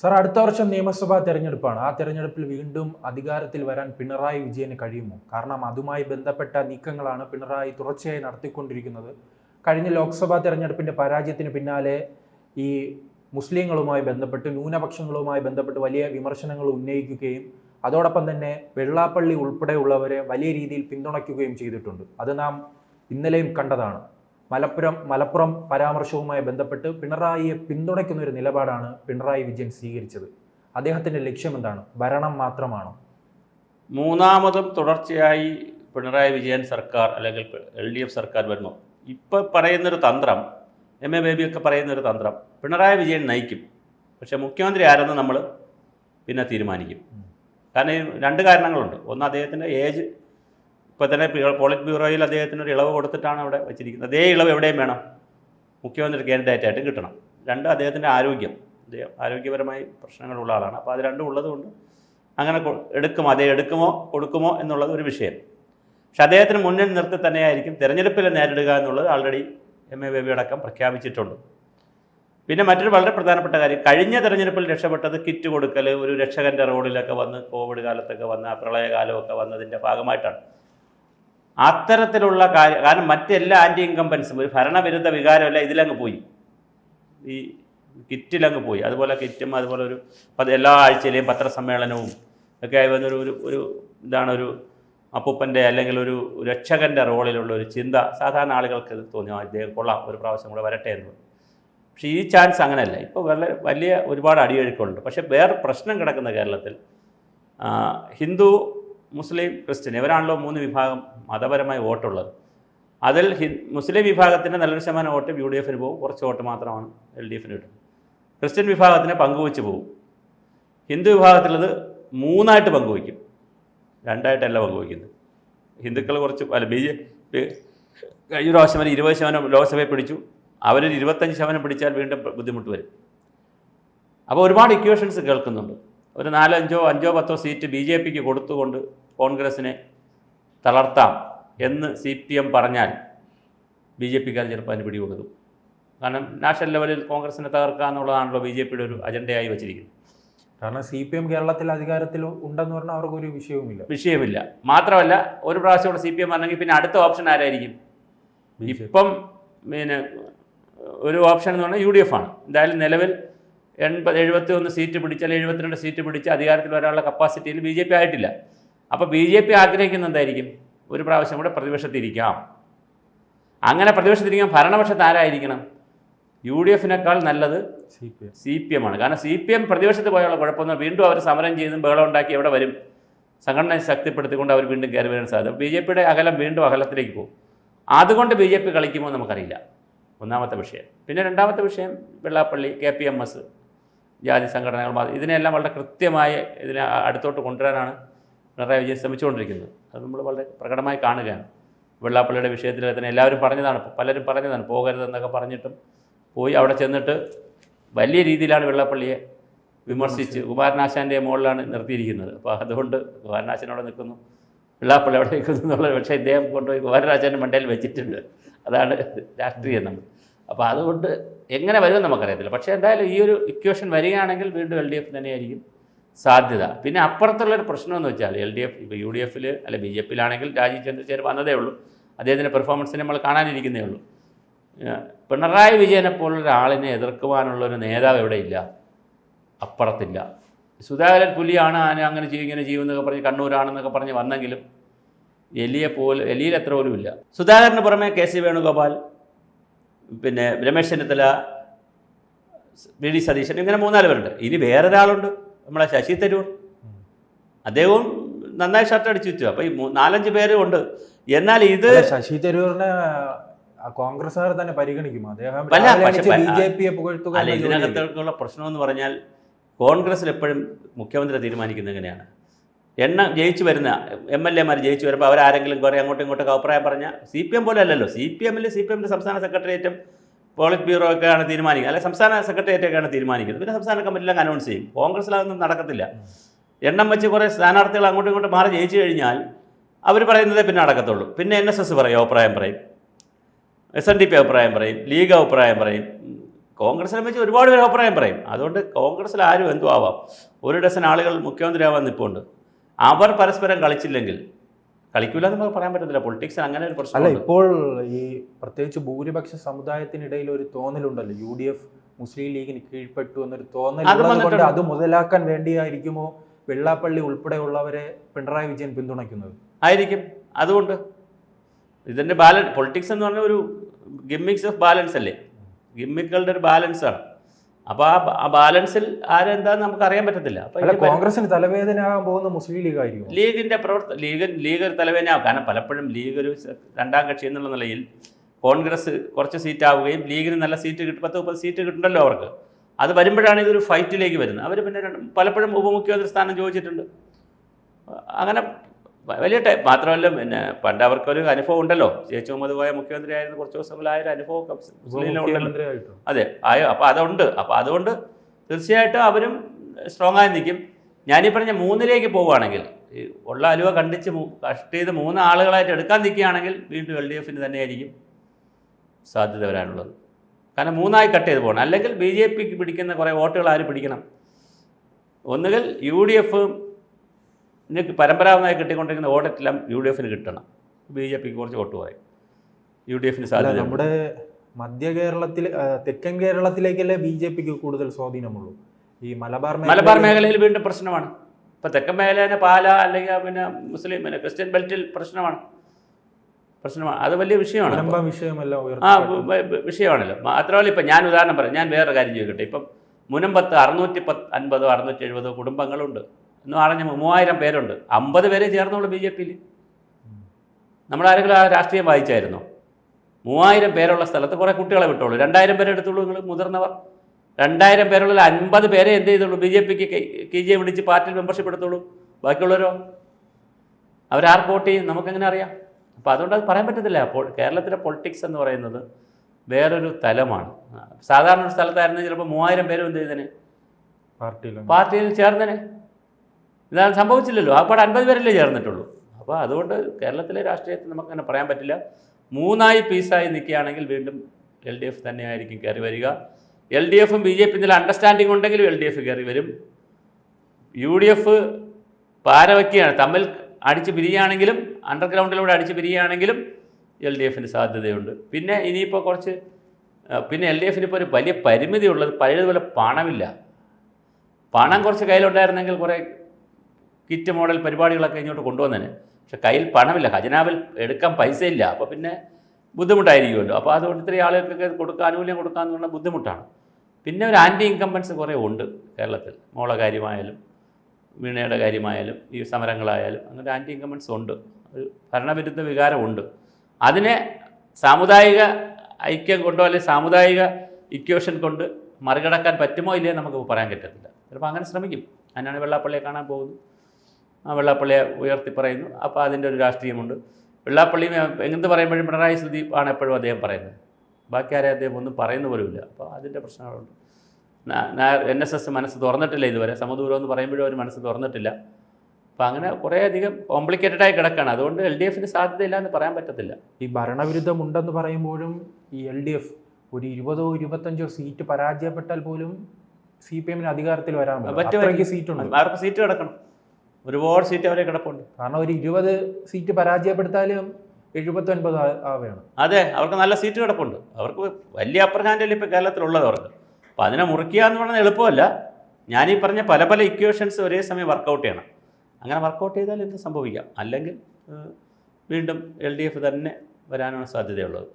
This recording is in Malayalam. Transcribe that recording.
സാർ അടുത്ത വർഷം നിയമസഭാ തെരഞ്ഞെടുപ്പാണ്. ആ തെരഞ്ഞെടുപ്പിൽ വീണ്ടും അധികാരത്തിൽ വരാൻ പിണറായി വിജയന് കഴിയുമോ? കാരണം അതുമായി ബന്ധപ്പെട്ട നീക്കങ്ങളാണ് പിണറായി തുടർച്ചയായി നടത്തിക്കൊണ്ടിരിക്കുന്നത്. കഴിഞ്ഞ ലോക്സഭാ തെരഞ്ഞെടുപ്പിന്റെ പരാജയത്തിന് പിന്നാലെ ഈ മുസ്ലിങ്ങളുമായി ബന്ധപ്പെട്ട് ന്യൂനപക്ഷങ്ങളുമായി ബന്ധപ്പെട്ട് വലിയ വിമർശനങ്ങൾ ഉന്നയിക്കുകയും അതോടൊപ്പം തന്നെ വെള്ളാപ്പള്ളി ഉൾപ്പെടെയുള്ളവരെ വലിയ രീതിയിൽ പിന്തുണയ്ക്കുകയും ചെയ്തിട്ടുണ്ട്. അത് നാം ഇന്നലെയും കണ്ടതാണ്. മലപ്പുറം മലപ്പുറം പരാമർശവുമായി ബന്ധപ്പെട്ട് പിണറായിയെ പിന്തുണയ്ക്കുന്ന ഒരു നിലപാടാണ് പിണറായി വിജയൻ സ്വീകരിച്ചത്. അദ്ദേഹത്തിന്റെ ലക്ഷ്യം എന്താണ്? ഭരണം മാത്രമാണോ? മൂന്നാമതും തുടർച്ചയായി പിണറായി വിജയൻ സർക്കാർ അല്ലെങ്കിൽ എൽ ഡി എഫ് സർക്കാർ വരുന്നു. ഇപ്പോൾ പറയുന്നൊരു തന്ത്രം എം എ ബേബി ഒക്കെ പറയുന്നൊരു തന്ത്രം പിണറായി വിജയൻ നയിക്കും. പക്ഷേ മുഖ്യമന്ത്രി ആരെന്ന് നമ്മൾ പിന്നെ തീരുമാനിക്കും. കാരണം രണ്ട് കാരണങ്ങളുണ്ട്. ഒന്ന് അദ്ദേഹത്തിന്റെ ഏജ് ഇപ്പോൾ തന്നെ പോളിറ്റ് ബ്യൂറോയിൽ അദ്ദേഹത്തിന് ഒരു ഇളവ് കൊടുത്തിട്ടാണ് അവിടെ വെച്ചിരിക്കുന്നത്. അതേ ഇളവ് എവിടെയും വേണം. മുഖ്യമന്ത്രി കാൻഡിഡേറ്റ് ആയിട്ട് കിട്ടണം. രണ്ട് അദ്ദേഹത്തിന്റെ ആരോഗ്യം. അദ്ദേഹം ആരോഗ്യപരമായി പ്രശ്നങ്ങളുള്ള ആളാണ്. അപ്പോൾ അത് രണ്ടും ഉള്ളതുകൊണ്ട് അങ്ങനെ എടുക്കും. അതേ എടുക്കുമോ കൊടുക്കുമോ എന്നുള്ളത് ഒരു വിഷയം. പക്ഷെ അദ്ദേഹത്തിന് മുന്നിൽ നിർത്തി തന്നെയായിരിക്കും തിരഞ്ഞെടുപ്പിൽ നേരിടുക എന്നുള്ളത് ആൾറെഡി എം എ ബേബി അടക്കം പ്രഖ്യാപിച്ചിട്ടുണ്ട്. പിന്നെ മറ്റൊരു വളരെ പ്രധാനപ്പെട്ട കാര്യം കഴിഞ്ഞ തെരഞ്ഞെടുപ്പിൽ രക്ഷപ്പെട്ടത് കിറ്റ് കൊടുക്കൽ ഒരു രക്ഷകന്റെ റോഡിലൊക്കെ വന്ന് കോവിഡ് കാലത്തൊക്കെ വന്ന് പ്രളയകാലമൊക്കെ വന്നതിന്റെ ഭാഗമായിട്ടാണ്. അത്തരത്തിലുള്ള കാര്യം കാരണം മറ്റെല്ലാ ആന്റി ഇൻകമ്പൻസും ഒരു ഭരണവിരുദ്ധ വികാരമല്ല ഇതിലങ്ങ് പോയി. ഈ കിറ്റിലങ്ങ് പോയി. അതുപോലെ കിറ്റും അതുപോലെ ഒരു എല്ലാ ആഴ്ചയിലെയും പത്രസമ്മേളനവും ഒക്കെ ആയി വന്നൊരു ഒരു ഒരു ഇതാണ് ഒരു അപ്പൂപ്പന്റെ അല്ലെങ്കിൽ ഒരു രക്ഷകന്റെ റോളിലുള്ള ഒരു ചിന്ത സാധാരണ ആളുകൾക്ക് തോന്നി ഇദ്ദേഹം കൊള്ളാം ഒരു പ്രാവശ്യം കൂടെ വരട്ടെ എന്ന്. പക്ഷേ ഈ ചാൻസ് അങ്ങനെയല്ല. ഇപ്പോൾ വളരെ വലിയ ഒരുപാട് അടിയൊഴുക്കുണ്ട്. പക്ഷേ വേറെ പ്രശ്നം കിടക്കുന്ന കേരളത്തിൽ ഹിന്ദു മുസ്ലിം ക്രിസ്ത്യൻ ഇവരാണല്ലോ മൂന്ന് വിഭാഗം മതപരമായി വോട്ടുള്ളത്. അതിൽ മുസ്ലിം വിഭാഗത്തിന്റെ നല്ലൊരു ശതമാനം വോട്ട് യു ഡി എഫിന് പോകും. കുറച്ച് വോട്ട് മാത്രമാണ് എൽ ഡി എഫിന് കിട്ടും. ക്രിസ്ത്യൻ വിഭാഗത്തിന് പങ്കുവെച്ച് പോകും. ഹിന്ദു വിഭാഗത്തിലത് മൂന്നായിട്ട് പങ്കുവയ്ക്കും രണ്ടായിട്ടല്ല പങ്കുവയ്ക്കുന്നത് ഹിന്ദുക്കൾ കുറച്ച് അല്ല ബി ജെ പി കഴിഞ്ഞ പ്രാവശ്യം വരെ ഇരുപത് ശതമാനം ലോക്സഭയിൽ പിടിച്ചു. അവരൊരു ഇരുപത്തഞ്ച് ശതമാനം പിടിച്ചാൽ വീണ്ടും ബുദ്ധിമുട്ട് വരും. അപ്പോൾ ഒരുപാട് ഇക്വേഷൻസ് കേൾക്കുന്നുണ്ട്. ഒരു നാലഞ്ചോ അഞ്ചോ പത്തോ സീറ്റ് ബി ജെ പിക്ക് കൊടുത്തുകൊണ്ട് കോൺഗ്രസിനെ തളർത്താം എന്ന് സി പി എം പറഞ്ഞാൽ ബി ജെ പിക്കാർ ചിലപ്പോൾ അതിന് പിടികൊടുക്കും. കാരണം നാഷണൽ ലെവലിൽ കോൺഗ്രസിനെ തകർക്കുക എന്നുള്ളതാണല്ലോ ബി ജെ പിയുടെ ഒരു അജണ്ടയായി വെച്ചിരിക്കുന്നത്. കാരണം സി പി എം കേരളത്തിൽ അധികാരത്തിൽ ഉണ്ടെന്ന് പറഞ്ഞാൽ അവർക്ക് ഒരു വിഷയവുമില്ല. വിഷയമില്ല മാത്രമല്ല ഒരു പ്രാവശ്യം കൂടെ സി പി എം ആണെങ്കിൽ പിന്നെ അടുത്ത ഓപ്ഷൻ ആരായിരിക്കും. ഇപ്പം പിന്നെ ഒരു ഓപ്ഷൻ എന്ന് പറഞ്ഞാൽ യു ഡി എഫ് ആണ്. എന്തായാലും നിലവിൽ എൺപത് എഴുപത്തി ഒന്ന് സീറ്റ് പിടിച്ചാൽ എഴുപത്തിരണ്ട് സീറ്റ് പിടിച്ച് അധികാരത്തിൽ വരാനുള്ള കപ്പാസിറ്റിയിൽ ബി ജെ പി ആയിട്ടില്ല. അപ്പോൾ ബി ജെ പി ആഗ്രഹിക്കുന്ന എന്തായിരിക്കും? ഒരു പ്രാവശ്യം കൂടെ പ്രതിപക്ഷത്തിരിക്കാം. അങ്ങനെ പ്രതിപക്ഷത്തിരിക്കാൻ ഭരണപക്ഷത്ത് ആരായിരിക്കണം? യു ഡി എഫിനേക്കാൾ നല്ലത് C P M. C P M ആണ്. കാരണം സി പി എം പ്രതിപക്ഷത്ത് പോയുള്ള കുഴപ്പമൊന്നും വീണ്ടും അവർ സമരം ചെയ്തും ബഹളം ഉണ്ടാക്കി എവിടെ വരും? സംഘടന ശക്തിപ്പെടുത്തിക്കൊണ്ട് അവർ വീണ്ടും കയറി വരാൻ സാധ്യത. ബി ജെ പിയുടെ അകലം വീണ്ടും അകലത്തിലേക്ക് പോകും. അതുകൊണ്ട് ബി ജെ പി കളിക്കുമോ നമുക്കറിയില്ല. ഒന്നാമത്തെ വിഷയം. പിന്നെ രണ്ടാമത്തെ വിഷയം Vellappally K P M S ജാതി സംഘടനകൾ ഇതിനെയെല്ലാം ഇതിനെല്ലാം വളരെ കൃത്യമായി ഇതിനെ അടുത്തോട്ട് കൊണ്ടുവരാനാണ് പിണറായി വിജയൻ ശ്രമിച്ചുകൊണ്ടിരിക്കുന്നത്. അത് നമ്മൾ വളരെ പ്രകടമായി കാണുകയാണ്. വെള്ളാപ്പള്ളിയുടെ വിഷയത്തിൽ തന്നെ എല്ലാവരും പറഞ്ഞതാണ് പലരും പറഞ്ഞതാണ് പോകരുതെന്നൊക്കെ പറഞ്ഞിട്ടും പോയി അവിടെ ചെന്നിട്ട് വലിയ രീതിയിലാണ് വെള്ളാപ്പള്ളിയെ വിമർശിച്ച് കുമാരനാശാന്റെ മുകളിലാണ് നിർത്തിയിരിക്കുന്നത്. അപ്പോൾ അതുകൊണ്ട് കുമാരനാശൻ അവിടെ നിൽക്കുന്നു. വെള്ളാപ്പള്ളി അവിടെ നിൽക്കുന്നു എന്നുള്ളത് പക്ഷേ ഇദ്ദേഹം കൊണ്ടുപോയി കുമാരനാശാന്റെ മണ്ടയിൽ വെച്ചിട്ടുണ്ട്. അതാണ് രാഷ്ട്രീയം നമ്മൾ അപ്പോൾ അതുകൊണ്ട് എങ്ങനെ വരുമെന്ന് നമുക്കറിയത്തില്ല. പക്ഷേ എന്തായാലും ഈ ഒരു ഇക്വേഷൻ വരികയാണെങ്കിൽ വീണ്ടും എൽ ഡി എഫ് തന്നെയായിരിക്കും. സാധ്യത. പിന്നെ അപ്പുറത്തുള്ളൊരു പ്രശ്നമെന്ന് വെച്ചാൽ എൽ ഡി എഫ് ഇപ്പോൾ യു ഡി എഫിൽ അല്ലെ ബി ജെ പിയിലാണെങ്കിൽ രാജീവ് ചന്ദ്രശേഖർ വന്നതേ ഉള്ളൂ. അദ്ദേഹത്തിന്റെ പെർഫോമൻസിനെ നമ്മൾ കാണാനിരിക്കുന്നേ ഉള്ളൂ. പിണറായി വിജയനെ പോലുള്ള ഒരാളിനെ എതിർക്കുവാനുള്ള ഒരു നേതാവ് ഇല്ല? അപ്പുറത്തില്ല. സുധാകരൻ പുലിയാണ് ആന അങ്ങനെ ചെയ്യും ഇങ്ങനെ ചെയ്യുമെന്നൊക്കെ പറഞ്ഞ് കണ്ണൂരാണെന്നൊക്കെ പറഞ്ഞ് വന്നെങ്കിലും എലിയെ പോലും എലിയിൽ എത്ര പോലും ഇല്ല. സുധാകരന് പുറമെ കെ സി വേണുഗോപാൽ പിന്നെ രമേശ് ചെന്നിത്തല വി ഡി സതീശൻ ഇങ്ങനെ മൂന്നാൽ പേരുണ്ട്. ഇനി വേറൊരാളുണ്ട്. നമ്മളെ ശശി തരൂർ. അദ്ദേഹവും നന്നായി ഷർട്ട് അടിച്ചു വെച്ചു അപ്പോൾ ഈ നാലഞ്ച് പേരും ഉണ്ട്. എന്നാൽ ഇത് ശശി തരൂരിനെ ആ കോൺഗ്രസ്സുകാർ തന്നെ പരിഗണിക്കും. അദ്ദേഹം അല്ല? ഇതിനകത്തേക്കുള്ള പ്രശ്നം എന്ന് പറഞ്ഞാൽ കോൺഗ്രസ്സിൽ എപ്പോഴും മുഖ്യമന്ത്രി തീരുമാനിക്കുന്നത് എങ്ങനെയാണ്? എണ്ണം ജയിച്ചു വരുന്ന എം എൽ എമാർ ജയിച്ചു വരുമ്പോൾ അവരാരെങ്കിലും കുറേ അങ്ങോട്ടും ഇങ്ങോട്ടൊക്കെ അഭിപ്രായം പറഞ്ഞാൽ സി പി എം പോലെ അല്ലല്ലോ. സി പി എമ്മിൽ സി പി എമ്മിന്റെ സംസ്ഥാന സെക്രട്ടേറിയറ്റും പോളിറ്റ് ബ്യൂറോ ഒക്കെയാണ് തീരുമാനിക്കുന്നത്. അല്ലെ സംസ്ഥാന സെക്രട്ടേറിയറ്റ് ഒക്കെയാണ് തീരുമാനിക്കുന്നത്. പിന്നെ സംസ്ഥാന കമ്മിറ്റിയിലൊക്കെ അനൗൺസ് ചെയ്യും. കോൺഗ്രസ്സിൽ അതൊന്നും നടക്കത്തില്ല. എണ്ണം വെച്ച് കുറേ സ്ഥാനാർത്ഥികൾ അങ്ങോട്ടും ഇങ്ങോട്ടും മാറി ജയിച്ചു കഴിഞ്ഞാൽ അവർ പറയുന്നതേ പിന്നെ നടക്കത്തുള്ളൂ. പിന്നെ എൻ എസ് എസ് പറയും അഭിപ്രായം പറയും. എസ് എൻ ഡി പി അഭിപ്രായം പറയും ലീഗ് അഭിപ്രായം പറയും. കോൺഗ്രസിനെ വെച്ച് ഒരുപാട് പേര് അഭിപ്രായം പറയും. അതുകൊണ്ട് കോൺഗ്രസ്സിൽ ആരും എന്തു ആവാം. ഒരു ഡസൻ ആളുകൾ മുഖ്യമന്ത്രിയാവാൻ നിൽപ്പുണ്ട് അവർ പരസ്പരം കളിച്ചില്ലെങ്കിൽ കളിക്കില്ല എന്ന് നമുക്ക് പറയാൻ പറ്റത്തില്ല. പൊളിറ്റിക്സ് അങ്ങനെ ഒരു പ്രശ്നം അല്ല ഇപ്പോൾ ഈ പ്രത്യേകിച്ച് ഭൂരിപക്ഷ സമുദായത്തിനിടയിൽ ഒരു തോന്നലുണ്ടല്ലോ. യു ഡി എഫ് മുസ്ലിം ലീഗിന് കീഴ്പ്പെട്ടു എന്നൊരു തോന്നൽ അത് മുതലാക്കാൻ വേണ്ടിയായിരിക്കുമോ വെള്ളാപ്പള്ളി ഉൾപ്പെടെയുള്ളവരെ പിണറായി വിജയൻ പിന്തുണയ്ക്കുന്നത്? ആയിരിക്കും. അതുകൊണ്ട് ഇതിന്റെ ബാലൻസ് പൊളിറ്റിക്സ് എന്ന് പറഞ്ഞ ഒരു ഗിമ്മിക്സ് ഓഫ് ബാലൻസ് അല്ലേ? ഗിമ്മിക്കുകളുടെ ഒരു ബാലൻസ് ആണ് അപ്പോൾ ആ ബാലൻസിൽ ആരെന്താന്ന് നമുക്ക് അറിയാൻ പറ്റത്തില്ല അപ്പോൾ തലവേദന കോൺഗ്രസിന് തലവേദനയാകാൻ പോകുന്ന മുസ്ലിം ലീഗ് ആയിരിക്കും ലീഗിന്റെ പ്രവർത്തന ലീഗ് ലീഗ് ഒരു തലവേദനയാവും. കാരണം പലപ്പോഴും ലീഗ് ഒരു രണ്ടാം കക്ഷി എന്നുള്ള നിലയിൽ കോൺഗ്രസ് കുറച്ച് സീറ്റ് ആവുകയും ലീഗിന് നല്ല സീറ്റ് കിട്ടും പത്ത് മുപ്പത് സീറ്റ് കിട്ടുണ്ടല്ലോ അവർക്ക്. അത് വരുമ്പോഴാണ് ഇതൊരു ഫൈറ്റിലേക്ക് വരുന്നത്. അവർ പിന്നെ പലപ്പോഴും ഉപമുഖ്യമന്ത്രി സ്ഥാനം ചോദിച്ചിട്ടുണ്ട്. അങ്ങനെ വലിയ ടൈം മാത്രമല്ല പിന്നെ പണ്ട് അവർക്കൊരു അനുഭവം ഉണ്ടല്ലോ. ചേച്ചി മുഹമ്മദ് പോയ മുഖ്യമന്ത്രി ആയിരുന്നു കുറച്ച് ദിവസം ഒരു അനുഭവം അതെ ആയോ അപ്പോൾ അതുണ്ട് അപ്പോൾ അതുകൊണ്ട് തീർച്ചയായിട്ടും അവരും സ്ട്രോങ് ആയി നിൽക്കും ഞാനീ പറഞ്ഞ മൂന്നിലേക്ക് പോവുകയാണെങ്കിൽ ഈ ഉള്ള അലുവ കണ്ടിച്ച് കഷ്ട് ചെയ്ത് മൂന്ന് ആളുകളായിട്ട് എടുക്കാൻ നിൽക്കുകയാണെങ്കിൽ വീണ്ടും എൽ ഡി എഫിന് തന്നെയായിരിക്കും സാധ്യത വരാനുള്ളത്. കാരണം മൂന്നായി കട്ട് ചെയ്ത് പോകണം. അല്ലെങ്കിൽ ബി ജെ പിക്ക് പിടിക്കുന്ന കുറേ വോട്ടുകൾ ആര് പിടിക്കണം? ഒന്നുകിൽ യു ഡി എഫ് പരമ്പരാഗതമായി കിട്ടിക്കൊണ്ടിരിക്കുന്ന വോട്ടെല്ലാം യു ഡി എഫിന് കിട്ടണം. ബി ജെ പിക്ക് കുറച്ച് വോട്ട് പറയും യു ഡി എഫിന് സാധ്യത നമ്മുടെ മധ്യ കേരളത്തിൽ തെക്കൻ കേരളത്തിലേക്കല്ലേ ബി ജെ പിക്ക് കൂടുതൽ സ്വാധീനമുള്ളൂ? ഈ മലബാർ മലബാർ മേഖലയിൽ വീണ്ടും പ്രശ്നമാണ്. ഇപ്പോൾ തെക്കൻ മേഖല പാല അല്ലെങ്കിൽ പിന്നെ മുസ്ലിം പിന്നെ ക്രിസ്ത്യൻ ബെൽറ്റിൽ പ്രശ്നമാണ്. പ്രശ്നമാണ്. അത് വലിയ വിഷയമാണ്. വിഷയമെല്ലാം ആ വിഷയമാണല്ലോ. മാത്രമല്ല ഇപ്പം ഞാൻ ഉദാഹരണം പറയാം. ഞാൻ വേറെ കാര്യം ചോദിക്കട്ടെ. ഇപ്പം മുനമ്പത്ത് അറുന്നൂറ്റി പത്ത് അൻപതോ അറുന്നൂറ്റി എഴുപതോ കുടുംബങ്ങളുണ്ട്. എന്ന് പറഞ്ഞ മൂവായിരം പേരുണ്ട്. അമ്പത് പേരെ ചേർന്നുള്ളൂ ബി ജെ പിയിൽ നമ്മളാരെങ്കിലും ആ രാഷ്ട്രീയം വായിച്ചായിരുന്നോ? മൂവായിരം പേരുള്ള സ്ഥലത്ത് കുറേ കുട്ടികളെ വിട്ടോളൂ. രണ്ടായിരം പേരെ എടുത്തുള്ളൂ നിങ്ങൾ മുതിർന്നവർ. രണ്ടായിരം പേരുള്ള അൻപത് പേരെ എന്ത് ചെയ്തുള്ളൂ? ബി ജെ പിക്ക് കെ ജെ വിളിച്ച് പാർട്ടിയിൽ മെമ്പർഷിപ്പ് എടുത്തുള്ളൂ ബാക്കിയുള്ളവരോ? അവരാർക്ക് വോട്ട് ചെയ്യും. നമുക്കെങ്ങനെ അറിയാം? അപ്പോൾ അതുകൊണ്ട് അത് പറയാൻ പറ്റത്തില്ല. അപ്പോൾ കേരളത്തിലെ പൊളിറ്റിക്സ് എന്ന് പറയുന്നത് വേറൊരു തലമാണ്. സാധാരണ ഒരു സ്ഥലത്തായിരുന്നു ചിലപ്പോൾ മൂവായിരം പേരും എന്ത് ചെയ്തേനെ? പാർട്ടിയിൽ പാർട്ടിയിൽ ചേർന്നേനെ. ഇതാണ് സംഭവിച്ചില്ലല്ലോ. ആ അപ്പോൾ അൻപത് പേരല്ലേ ചേർന്നിട്ടുള്ളൂ. അപ്പോൾ അതുകൊണ്ട് കേരളത്തിലെ രാഷ്ട്രീയത്തിൽ നമുക്കങ്ങനെ പറയാൻ പറ്റില്ല. മൂന്നായി പീസായി നിൽക്കുകയാണെങ്കിൽ വീണ്ടും എൽ ഡി എഫ് തന്നെയായിരിക്കും കയറി വരിക. എൽ ഡി എഫും ബി ജെ പി തമ്മിൽ അണ്ടർസ്റ്റാൻഡിംഗ് ഉണ്ടെങ്കിലും എൽ ഡി എഫ് കയറി വരും. യു ഡി എഫ് പാരവയ്ക്കുകയാണ് തമ്മിൽ അടിച്ച് പിരിയുകയാണെങ്കിലും അണ്ടർഗ്രൗണ്ടിലൂടെ അടിച്ച് പിരിയുകയാണെങ്കിലും എൽ ഡി എഫിന് സാധ്യതയുണ്ട്. പിന്നെ ഇനിയിപ്പോൾ കുറച്ച് പിന്നെ എൽ ഡി എഫിന് ഇപ്പോൾ ഒരു വലിയ പരിമിതി ഉള്ളത് പഴയതുപോലെ പണമില്ല. പണം കുറച്ച് കയ്യിലുണ്ടായിരുന്നെങ്കിൽ കുറേ കിറ്റ് മോഡൽ പരിപാടികളൊക്കെ ഇങ്ങോട്ട് കൊണ്ടുവന്നേനെ പക്ഷെ കയ്യിൽ പണമില്ല. ഖജനാവിൽ എടുക്കാൻ പൈസ ഇല്ല അപ്പോൾ പിന്നെ ബുദ്ധിമുട്ടായിരിക്കുമല്ലോ. അപ്പോൾ അതുകൊണ്ട് ഇത്രയും ആളുകൾക്കൊക്കെ കൊടുക്കുക ആനുകൂല്യം കൊടുക്കുക എന്ന് പറഞ്ഞാൽ ബുദ്ധിമുട്ടാണ്. പിന്നെ ഒരു ആന്റി ഇൻകമ്പൻസ് കുറേ ഉണ്ട് കേരളത്തിൽ. മോളെ കാര്യമായാലും വീണയുടെ കാര്യമായാലും ഈ സമരങ്ങളായാലും അങ്ങനെ ആന്റി ഇൻകമ്പൻസ് ഉണ്ട്. ഒരു ഭരണവിരുദ്ധ വികാരമുണ്ട് അതിനെ സാമുദായിക ഐക്യം കൊണ്ടോ അല്ലെങ്കിൽ സാമുദായിക ഇക്വേഷൻ കൊണ്ട് മറികടക്കാൻ പറ്റുമോ ഇല്ലേ നമുക്ക് പറയാൻ പറ്റത്തില്ല. ചിലപ്പോൾ അങ്ങനെ ശ്രമിക്കും. അതിനാണ് വെള്ളാപ്പള്ളിയെ കാണാൻ പോകുന്നത്. വെള്ളാപ്പള്ളിയെ ഉയർത്തി പറയുന്നു. അപ്പോൾ അതിന്റെ ഒരു രാഷ്ട്രീയമുണ്ട്. വെള്ളാപ്പള്ളി എന്ത് പറയുമ്പോഴും പിണറായി സുദീപ് ആണ് എപ്പോഴും അദ്ദേഹം പറയുന്നത്. ബാക്കി ആരെയും അദ്ദേഹം ഒന്നും പറയുന്ന പോലുമില്ല. അപ്പോൾ അതിന്റെ പ്രശ്നങ്ങളുണ്ട്. എൻ എസ് എസ് മനസ്സ് തുറന്നിട്ടില്ല ഇതുവരെ. സമദൂരം എന്ന് പറയുമ്പോഴും അവർ മനസ്സ് തുറന്നിട്ടില്ല. അപ്പോൾ അങ്ങനെ കുറേയധികം കോംപ്ലിക്കേറ്റഡായി കിടക്കുകയാണ് അതുകൊണ്ട് എൽ ഡി എഫിന് സാധ്യതയില്ല എന്ന് പറയാൻ പറ്റത്തില്ല. ഈ ഭരണവിരുദ്ധമുണ്ടെന്ന് പറയുമ്പോഴും ഈ എൽ ഡി എഫ് ഒരു ഇരുപതോ ഇരുപത്തഞ്ചോ സീറ്റ് പരാജയപ്പെട്ടാൽ പോലും സി പി എമ്മിന് അധികാരത്തിൽ വരാൻ പറ്റും സീറ്റുണ്ട്. അവർക്ക് സീറ്റ് കിടക്കണം? ഒരുപാട് സീറ്റ് അവരെ കിടപ്പുണ്ട്. കാരണം ഒരു ഇരുപത് സീറ്റ് പരാജയപ്പെടുത്താലും എഴുപത്തി ഒൻപത് ആവുകയാണ് അതെ അവർക്ക് നല്ല സീറ്റ് കിടപ്പുണ്ട്. അവർക്ക് വലിയ അപ്പർ ഹാൻഡിൽ ഇപ്പോൾ കേരളത്തിലുള്ളത് അവർക്ക്? അപ്പോൾ അതിനെ മുറിക്കുക എന്ന് പറഞ്ഞാൽ എളുപ്പമല്ല. ഞാനീ പറഞ്ഞ പല പല ഇക്വേഷൻസ് ഒരേ സമയം വർക്കൗട്ട് ചെയ്യണം. അങ്ങനെ വർക്കൗട്ട് ചെയ്താൽ എന്ത് സംഭവിക്കാം? അല്ലെങ്കിൽ വീണ്ടും എൽ ഡി എഫ് തന്നെ വരാനാണ് സാധ്യതയുള്ളത്.